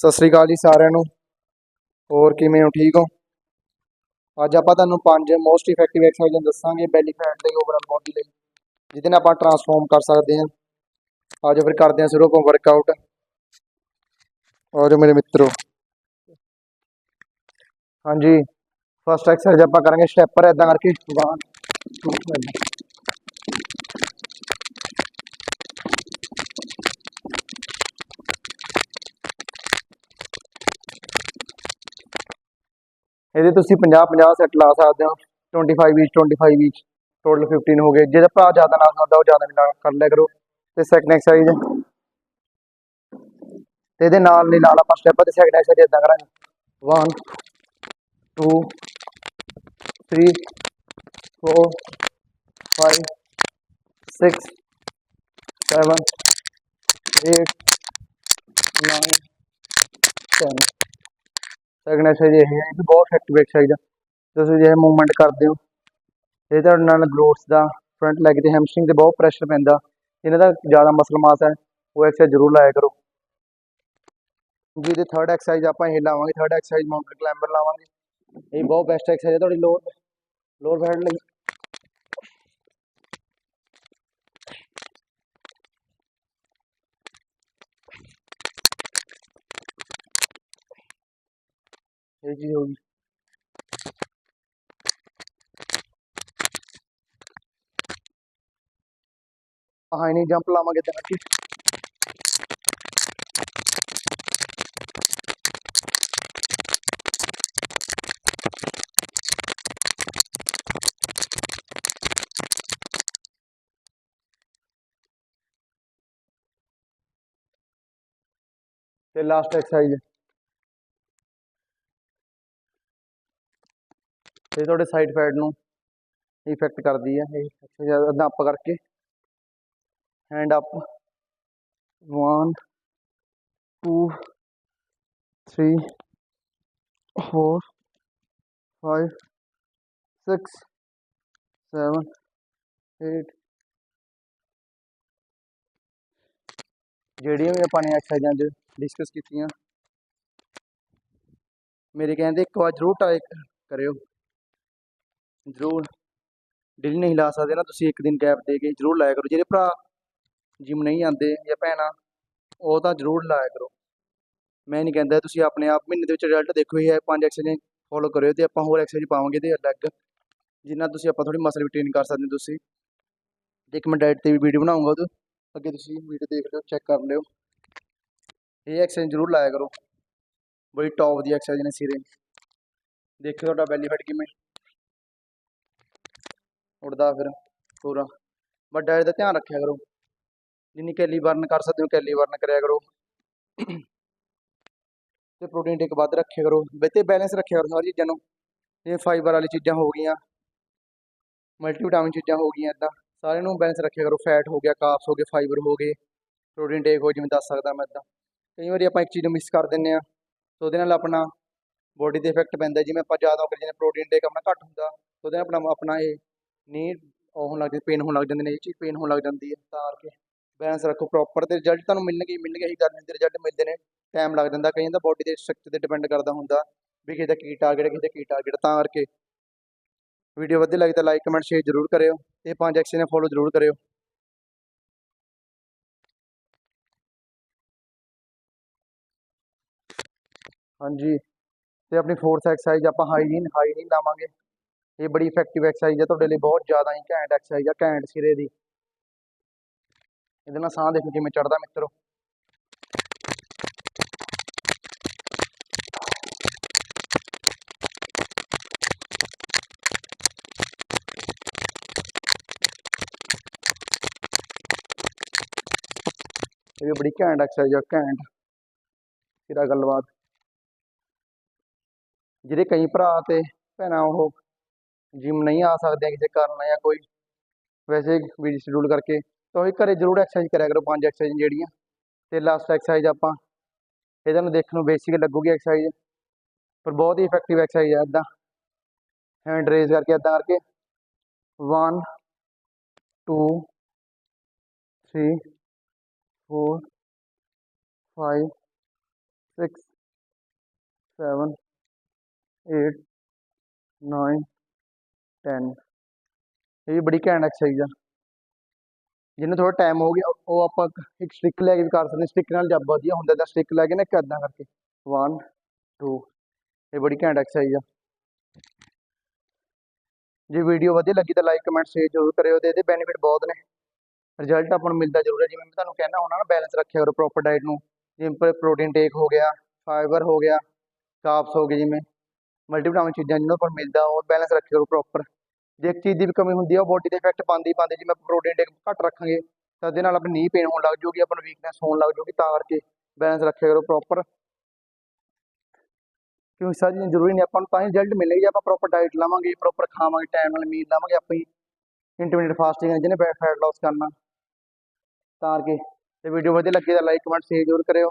ਸਤਿ ਸ੍ਰੀ ਅਕਾਲ ਜੀ ਸਾਰਿਆਂ ਨੂੰ। ਹੋਰ ਕਿਵੇਂ ਹੋ? ਠੀਕ ਹੋ? ਅੱਜ ਆਪਾਂ ਤੁਹਾਨੂੰ ਪੰਜ ਮੋਸਟ ਇਫੈਕਟਿਵ ਐਕਸਰਸਾਈਜ਼ਾਂ ਦੱਸਾਂਗੇ ਬੈਲੀ ਫੈਟ ਲਈ ਓਵਰਆਲ ਬੋਡੀ ਲਈ, ਜਿਹਦੇ ਨਾਲ ਆਪਾਂ ਟਰਾਂਸਫਾਰਮ ਕਰ ਸਕਦੇ ਹਾਂ। ਆਜੋ ਫਿਰ ਕਰਦੇ ਹਾਂ ਸ਼ੁਰੂ, ਆਪਾਂ ਵਰਕਆਊਟ ਆਜੋ ਮੇਰੇ ਮਿੱਤਰੋ। ਹਾਂਜੀ। ਫਸਟ ਐਕਸਰਸਾਈਜ਼ ਆਪਾਂ ਕਰਾਂਗੇ ਸਟੈਪਰ ਇਦਾਂ ਕਰਕੇ। 1 2 ਇਹਦੇ ਤੁਸੀਂ 50 50 ਸੈੱਟ ਲਾ ਸਕਦੇ ਹੋ 25 ਵਿੱਚ 25 ਵਿੱਚ ਟੋਟਲ 15 ਹੋ ਗਏ। ਜਿਹਦਾ ਭਰਾ ਜ਼ਿਆਦਾ ਲਾ ਸਕਦਾ, ਉਹ ਜ਼ਿਆਦਾ ਵੀ ਲਾ, ਕਰ ਲਿਆ ਕਰੋ। ਤੇ ਸੈਕੰਡ ਐਕਸਰਸਾਈਜ਼ ਤੇ ਇਹਦੇ ਨਾਲ ਨਹੀਂ ਨਾਲ ਆਪਾਂ ਸਟੈਪ ਤੇ ਸੈਕੰਡ ਐਕਸਰਸਾਈਜ਼ ਇਦਾਂ ਕਰਾਂਗੇ। 1 2 3 4 5 6 7 8 9 10 ਸੈਕਿੰਡ ਐਕਸਰਸਾਈਜ਼ ਇਹ ਹੈ ਇਹ ਵੀ ਬਹੁਤ ਇਫੈਕਟਿਵ ਐਕਸਰਸਾਈਜ਼ ਆ ਤੁਸੀਂ ਜੇ ਮੂਵਮੈਂਟ ਕਰਦੇ ਹੋ, ਇਹ ਤੁਹਾਡੇ ਨਾਲ ਗਲੋਟਸ ਦਾ ਫਰੰਟ ਲੈਗ ਤੇ ਹੈਮਸਟ੍ਰਿੰਗ ਤੇ ਬਹੁਤ ਪ੍ਰੈਸ਼ਰ ਪੈਂਦਾ। ਇਹਨਾਂ ਦਾ ਜ਼ਿਆਦਾ ਮਸਲ ਮਾਸ ਹੈ, ਉਹ ਐਕਸਰਸਾਈਜ਼ ਜ਼ਰੂਰ ਲਾਇਆ ਕਰੋ। ਜਿਹਦੇ ਥਰਡ ਐਕਸਰਸਾਈਜ਼ ਆਪਾਂ ਇਹ ਲਾਵਾਂਗੇ ਥਰਡ ਐਕਸਰਸਾਈਜ਼ ਮਾਊਂਟਨ ਕਲਾਈਂਬਰ ਲਾਵਾਂਗੇ। ਇਹ ਬਹੁਤ ਬੈਸਟ ਐਕਸਰਸਾਈਜ਼ ਹੈ ਤੁਹਾਡੀ ਲੋਅਰ ਲੋਅਰ ਬੈਂਡ ਲਈ। ਇਹ ਚੀਜ਼ ਹੋਗੀ ਹਾਂ ਨਹੀਂ ਜੰਪ ਲਾਵਾਂਗੇ ਤਾਂ ਕਿ ਤੇ ਲਾਸਟ ਐਕਸਰਸਾਈਜ਼ ਇਹ ਤੁਹਾਡੇ ਸਾਈਡ ਫੈਟ ਨੂੰ ਇਫੈਕਟ ਕਰਦੀ ਹੈ ਇਹ ਐਕਸਰਸਾਈਜ਼ ਅੱਧਾ ਕਰਕੇ। ਹੈਂਡ ਅਪ 1 2 3 4 5 6 7 8 ਜਿਹੜੀਆਂ ਵੀ ਆਪਾਂ ਨੇ ਐਕਸਰਸਾਈਜ਼ਾਂ 'ਚ ਡਿਸਕਸ ਕੀਤੀਆਂ, ਮੇਰੇ ਕਹਿੰਦੇ ਇੱਕ ਵਾਰ ਜ਼ਰੂਰ ਟਰਾਈ ਕਰਿਓ। ਜ਼ਰੂਰ ਡੇਲੀ ਨਹੀਂ ਲਾ ਸਕਦੇ ਨਾ, ਤੁਸੀਂ ਇੱਕ ਦਿਨ ਗੈਪ ਦੇ ਕੇ ਜ਼ਰੂਰ ਲਾਇਆ ਕਰੋ। ਜਿਹੜੇ ਭਰਾ ਜਿਮ ਨਹੀਂ ਆਉਂਦੇ ਜਾਂ ਭੈਣਾਂ, ਉਹ ਤਾਂ ਜ਼ਰੂਰ ਲਾਇਆ ਕਰੋ। ਮੈਂ ਨਹੀਂ ਕਹਿੰਦਾ ਤੁਸੀਂ ਆਪਣੇ ਆਪ ਮਹੀਨੇ ਦੇ ਵਿੱਚ ਰਿਜ਼ਲਟ ਦੇਖੋ, ਇਹ ਪੰਜ ਐਕਸਰਸਾਈਜ਼ ਫੋਲੋ ਕਰਿਓ ਤੇ ਆਪਾਂ ਹੋਰ ਐਕਸਰਸਾਈਜ਼ ਪਾਵਾਂਗੇ ਤੇ ਅਲੱਗ। ਜਿੰਨਾ ਤੁਸੀਂ ਆਪਾਂ ਥੋੜੀ ਮਸਲ ਰਿਟੇਨ ਕਰ ਸਕਦੇ ਹੋ ਤੁਸੀਂ। ਤੇ ਇੱਕ ਮੈਂ ਡਾਈਟ ਤੇ ਵੀ ਵੀਡੀਓ ਬਣਾਉਂਗਾ ਉਹ ਅੱਗੇ ਤੁਸੀਂ ਵੀਡੀਓ ਦੇਖ ਲਿਓ ਚੈੱਕ ਕਰ ਲਿਓ। ਇਹ ਐਕਸਰਸਾਈਜ਼ ਜ਼ਰੂਰ ਲਾਇਆ ਕਰੋ। ਬੜੀ ਟੌਪ ਦੀ ਐਕਸਰਸਾਈਜ਼ ਨੇ ਸਿਰੇ। ਦੇਖਿਓ ਤੁਹਾਡਾ ਬੈਨੀਫਿਟ ਕਿਵੇਂ। ਉੱਡਦਾ ਫਿਰ ਪੂਰਾ। ਬਟ ਡਾਈਟ ਦਾ ਧਿਆਨ ਰੱਖਿਆ ਕਰੋ। ਜਿੰਨੀ ਕੈਲੀ ਬਰਨ ਕਰ ਸਕਦੇ ਹੋ, ਕੈਲੀ ਬਰਨ ਕਰਿਆ ਕਰੋ। ਤੇ ਪ੍ਰੋਟੀਨ ਟੇਕ ਵੱਧ ਰੱਖਿਆ ਕਰੋ। ਬੇਤੇ ਬੈਲੈਂਸ ਰੱਖਿਆ ਕਰੋ ਸਾਰੀ ਚੀਜ਼ਾਂ ਨੂੰ। ਜਿਵੇਂ ਫਾਈਬਰ ਵਾਲੀ ਚੀਜ਼ਾਂ ਹੋ ਗਈਆਂ ਮਲਟੀਵਿਟਾਮਿਨ ਚੀਜ਼ਾਂ ਹੋ ਗਈਆਂ ਇਦਾਂ ਸਾਰਿਆਂ ਨੂੰ ਬੈਲੈਂਸ ਰੱਖਿਆ ਕਰੋ। ਫੈਟ ਹੋ ਗਿਆ ਕਾਰਬਸ ਹੋ ਗਏ ਫਾਈਬਰ ਹੋ ਗਏ। ਪ੍ਰੋਟੀਨ ਟੇਕ ਹੋ ਜਿਵੇਂ ਦੱਸ ਸਕਦਾ ਮੈਂ ਇਦਾਂ ਕਈ ਵਾਰੀ ਆਪਾਂ ਇੱਕ ਚੀਜ਼ ਨੂੰ ਮਿਸ ਕਰ ਦਿੰਦੇ ਆ ਤੇ ਉਹਦੇ ਨਾਲ ਆਪਣਾ ਬੋਡੀ ਤੇ ਇਫੈਕਟ ਪੈਂਦਾ। ਜਿਵੇਂ ਆਪਾਂ ਜ਼ਿਆਦਾ ਹੋ ਜਿਵੇਂ ਪ੍ਰੋਟੀਨ ਟੇਕ ਆਪਣਾ ਘੱਟ ਹੁੰਦਾ। ਉਹਦੇ ਨਾਲ ਆਪਣਾ ਆਪਣਾ ਇਹ ਨੀ, ਉਹ ਹੋਣ ਲੱਗ ਜਾਂਦੀ ਪੇਨ ਹੋਣ ਲੱਗ ਜਾਂਦੇ ਨੇ, ਇਹ ਚੀਜ਼ ਪੇਨ ਹੋਣ ਲੱਗ ਜਾਂਦੀ ਹੈ ਤਾਂ ਕਰਕੇ ਬੈਲੈਂਸ ਰੱਖੋ ਪ੍ਰੋਪਰ ਤੇ ਰਿਜ਼ਲਟ ਤੁਹਾਨੂੰ ਮਿਲਣਗੇ ਹੀ, ਮਿਲਣਗੇ ਇਹੀ ਗੱਲ ਨਹੀਂ ਰਿਜ਼ਲਟ ਮਿਲਦੇ ਨੇ ਟਾਈਮ ਲੱਗ ਜਾਂਦਾ, ਕਈਆਂ ਦਾ ਬੋਡੀ ਦੇ ਸਟਰਕਚਰ ਤੇ ਡਿਪੈਂਡ ਕਰਦਾ ਹੁੰਦਾ, ਵੀ ਕਿਸੇ ਦਾ ਕੀ ਟਾਰਗੇਟ ਕਿਸੇ ਦਾ ਕੀ ਟਾਰਗੇਟ ਤਾਂ ਕਰਕੇ ਵੀਡੀਓ ਵਧੀਆ ਲੱਗੀ ਤਾਂ ਲਾਈਕ ਕਮੈਂਟ ਸ਼ੇਅਰ ਜ਼ਰੂਰ ਕਰਿਓ, ਇਹ ਪੰਜ ਐਕਸ਼ਨ ਫੋਲੋ ਜ਼ਰੂਰ ਕਰਿਓ। ਹਾਂਜੀ, ਤੇ ਆਪਣੀ ਫੋਰਥ ਐਕਸਰਸਾਈਜ਼ ਆਪਾਂ ਹਾਈਜੀਨ ਹਾਈਜੀਨ ਲਾਵਾਂਗੇ। ਇਹ ਬੜੀ ਇਫੈਕਟਿਵ ਐਕਸਰਸਾਈਜ਼ ਹੈ ਤੁਹਾਡੇ ਲਈ ਬਹੁਤ ਜ਼ਿਆਦਾ ਹੀ ਘੈਂਟ ਐਕਸਰਸਾਈਜ਼ ਆ, ਘੈਂਟ ਸਿਰੇ ਦੀ। ਇਹਦੇ ਨਾਲ ਸਾਹ ਦੇਖੋ ਕਿਵੇਂ ਚੜਦਾ ਮਿੱਤਰੋ। ਇਹ ਬੜੀ ਘੈਂਟ ਐਕਸਰਸਾਈਜ਼ ਆ, ਘੈਂਟ। ਸਿਰਾ ਗੱਲਬਾਤ। ਜਿਹੜੇ ਕਈ ਭਰਾ ਤੇ ਭੈਣਾਂ ਉਹ ਜਿਮ ਨਹੀਂ ਆ ਸਕਦੇ ਕਿਸੇ ਕਾਰਨ ਜਾਂ ਕੋਈ ਵੈਸੇ ਵੀ ਸ਼ਡਿਊਲ ਕਰਕੇ ਤਾਂ ਉਹ ਘਰੇ ਜ਼ਰੂਰ ਐਕਸਰਸਾਈਜ਼ ਕਰਿਆ ਕਰੋ ਪੰਜ ਐਕਸਰਸਾਈਜ਼ ਜਿਹੜੀਆਂ ਤੇ ਲਾਸਟ ਐਕਸਰਸਾਈਜ਼ ਆਪਾਂ ਇਹ ਤੁਹਾਨੂੰ ਦੇਖਣ ਨੂੰ ਬੇਸਿਕ ਲੱਗੂਗੀ ਐਕਸਰਸਾਈਜ਼ ਪਰ ਬਹੁਤ ਹੀ ਇਫੈਕਟਿਵ ਐਕਸਰਸਾਈਜ਼ ਹੈ ਇਦਾਂ ਹੈਂਡ ਰੇਜ਼ ਕਰਕੇ ਇਦਾਂ ਕਰਕੇ 1 2 3 4 5 6 7 8 9 10 ਇਹ ਵੀ ਬੜੀ ਘੈਂਟ ਐਕਸਰਸਾਈਜ਼ ਆ। ਜਿਹਨੂੰ ਥੋੜਾ ਟਾਈਮ ਹੋ ਗਿਆ, ਉਹ ਆਪਾਂ ਇੱਕ ਸਟਿਕ ਲੈ ਕੇ ਵੀ ਕਰ ਸਕਦੇ। ਸਟਿਕ ਨਾਲ ਜਦ ਵਧੀਆ ਹੁੰਦਾ ਤਾਂ ਸਟਿਕ ਲੈ ਕੇ ਨਾ ਇੱਕ ਏਦਾਂ ਕਰਕੇ। 1 2 ਇਹ ਬੜੀ ਘੈਂਟ ਐਕਸਰਸਾਈਜ਼ ਆ। ਜੇ ਵੀਡੀਓ ਵਧੀਆ ਲੱਗੀ ਤਾਂ ਲਾਈਕ ਕਮੈਂਟ ਸ਼ੇਅਰ ਜ਼ਰੂਰ ਕਰਿਓ ਤੇ ਇਹਦੇ ਬੈਨੀਫਿਟ ਬਹੁਤ ਨੇ। ਰਿਜ਼ਲਟ ਆਪਾਂ ਨੂੰ ਮਿਲਦਾ ਜ਼ਰੂਰ ਹੈ ਜਿਵੇਂ ਮੈਂ ਤੁਹਾਨੂੰ ਕਹਿਣਾ ਹੋਣਾ ਨਾ ਬੈਲੈਂਸ ਰੱਖਿਆ ਕਰੋ ਪ੍ਰੋਪਰ ਡਾਈਟ ਨੂੰ। ਜਿਵੇਂ ਪ੍ਰੋਟੀਨ ਟੇਕ ਹੋ ਗਿਆ ਫਾਈਬਰ ਹੋ ਗਿਆ ਕਾਰਬਸ ਹੋ ਗਏ ਜਿਵੇਂ। ਮਲਟੀਵਿਟਾਮਿਨ ਚੀਜ਼ਾਂ ਜਿਹਨਾਂ ਪਰ ਮਿਲਦਾ, ਉਹ ਬੈਲੈਂਸ ਰੱਖਿਆ ਕਰੋ ਪ੍ਰੋਪਰ ਜੇ ਇੱਕ ਚੀਜ਼ ਦੀ ਵੀ ਕਮੀ ਹੁੰਦੀ ਆ, ਉਹ ਬੋਡੀ ਤੇ ਇਫੈਕਟ ਪਾਉਂਦੀ ਪਾਉਂਦੀ, ਜਿਵੇਂ ਪ੍ਰੋਟੀਨ ਟੇਕ ਘੱਟ ਰੱਖਾਂਗੇ, ਤਾਂ ਇਹਦੇ ਨਾਲ ਆਪਣੀ ਨੀ ਪੇਨ ਹੋਣ ਲੱਗ ਜੂਗੀ, ਆਪਾਂ ਨੂੰ ਵੀਕਨੈਸ ਹੋਣ ਲੱਗ ਜੂਗੀ, ਤਾਂ ਕਰਕੇ ਬੈਲੈਂਸ ਰੱਖਿਆ ਕਰੋ ਪ੍ਰੋਪਰ ਕਿਉਂਕਿ ਸਾਰੀਆਂ ਚੀਜ਼ਾਂ ਜ਼ਰੂਰੀ ਨੇ ਆਪਾਂ ਨੂੰ ਤਾਂ ਹੀ ਰਿਜ਼ਲਟ ਮਿਲੇਗਾ ਜੇ ਆਪਾਂ ਪ੍ਰੋਪਰ ਡਾਈਟ ਲਵਾਂਗੇ ਪ੍ਰੋਪਰ ਖਾਵਾਂਗੇ ਟਾਈਮ ਨਾਲ ਮੀਲ ਲਵਾਂਗੇ, ਆਪਣੀ ਇੰਟਰਮੀਡੀਏਟ ਫਾਸਟਿੰਗ ਹੈ ਜਿਹਨੇ ਫੈਟ ਲਾਸ ਕਰਨਾ। ਤਾਂ ਕਰਕੇ ਤੇ ਵੀਡੀਓ ਵਧੀਆ ਲੱਗੀ ਤਾਂ ਲਾਈਕ ਕਮੈਂਟ ਸ਼ੇਅਰ ਜ਼ਰੂਰ ਕਰਿਓ।